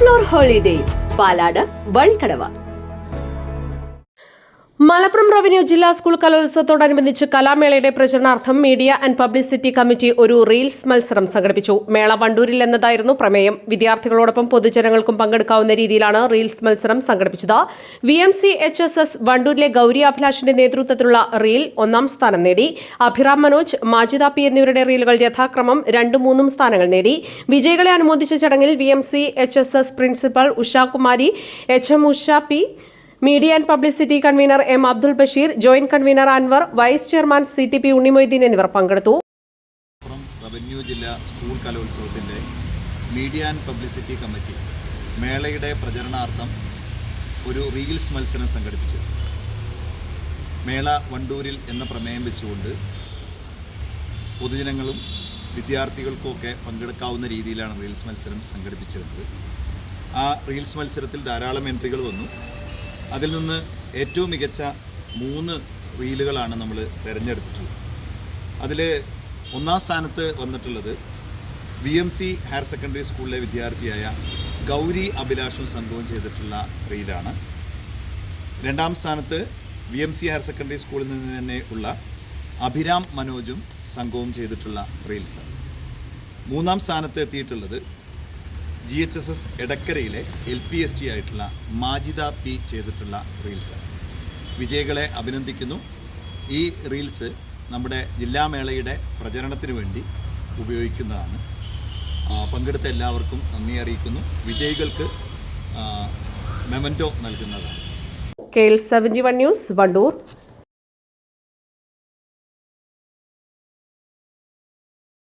Explore holidays ಪಾಲಾಡ ಬಳಿಕಡವ Malappuram revenue ജില്ലാ സ്കൂൾ കലോത്സവത്തോടനുബന്ധിച്ച് കലാമേളയുടെ പ്രചരണാർത്ഥം മീഡിയ ആൻഡ് പബ്ലിസിറ്റി കമ്മിറ്റി ഒരു റീൽസ് മത്സരം സംഘടിപ്പിച്ചു. മേള വണ്ടൂരിൽ എന്നതായിരുന്നു പ്രമേയം. വിദ്യാർത്ഥികളോടൊപ്പം പൊതുജനങ്ങൾക്കും പങ്കെടുക്കാവുന്ന രീതിയിലാണ് റീൽസ് മത്സരം സംഘടിപ്പിച്ചത്. V M C H S S വണ്ടൂരിലെ Gauri അഭിലാഷിന്റെ നേതൃത്വത്തിലുള്ള റീൽ ഒന്നാം സ്ഥാനം നേടി. അഭിറാം മനോജ് മാജിദ പി എന്നിവരുടെ റീലുകൾ യഥാക്രമം രണ്ടും മൂന്നും സ്ഥാനങ്ങൾ നേടി. വിജയികളെ അനുമോദിച്ച ചടങ്ങിൽ V M C H S S principal Ushakumari H M Usha P media and publicity convener M Abdul Basheer joint convener Anwar vice chairman C T P Unnimoideen എന്നിവർ പങ്കെടുത്തു. റവന്യൂ ജില്ലാ സ്കൂൾ കലോത്സവത്തിന്റെ മീഡിയ ആൻഡ് പബ്ലിസിറ്റി കമ്മിറ്റി മേളയുടെ പ്രചരണാർത്ഥം ഒരു reels മത്സരം സംഘടിപ്പിച്ചു. മേള വണ്ടൂരിൽ എന്ന പ്രമേയം വെച്ചുകൊണ്ട് പൊതുജനങ്ങളും വിദ്യാർത്ഥികൾക്കുമൊക്കെ പങ്കെടുക്കാവുന്ന രീതിയിലാണ് റീൽസ് മത്സരം സംഘടിപ്പിച്ചിരുന്നത്. ആ റീൽസ് മത്സരത്തിൽ ധാരാളം എൻട്രികൾ വന്നു. അതിൽ നിന്ന് ഏറ്റവും മികച്ച മൂന്ന് റീലുകളാണ് നമ്മൾ തിരഞ്ഞെടുത്തിട്ടുള്ളത്. അതിൽ ഒന്നാം സ്ഥാനത്ത് വന്നിട്ടുള്ളത് V M C higher secondary സ്കൂളിലെ വിദ്യാർത്ഥിയായ ഗൗരി അഭിലാഷും സംഘവും ചെയ്തിട്ടുള്ള റീലാണ്. രണ്ടാം സ്ഥാനത്ത് V M C higher secondary സ്കൂളിൽ നിന്ന് തന്നെ ഉള്ള അഭിരാം മനോജും സംഘവും ചെയ്തിട്ടുള്ള റീൽസ് മൂന്നാം സ്ഥാനത്ത് എത്തിയിട്ടുള്ളത് ജി എച്ച് എസ് എസ് എടക്കരയിലെ എൽ പി എസ് ടി ആയിട്ടുള്ള മാജിദ പി ചെയ്തിട്ടുള്ള റീൽസ്. വിജയികളെ അഭിനന്ദിക്കുന്നു. ഈ റീൽസ് നമ്മുടെ ജില്ലാ ജില്ലാമേളയുടെ പ്രചരണത്തിന് വേണ്ടി ഉപയോഗിക്കുന്നതാണ്. പങ്കെടുത്ത എല്ലാവർക്കും നന്ദി അറിയിക്കുന്നു. വിജയികൾക്ക് മെമന്റോ നൽകുന്നതാണ്. K L seventy one news Wandoor.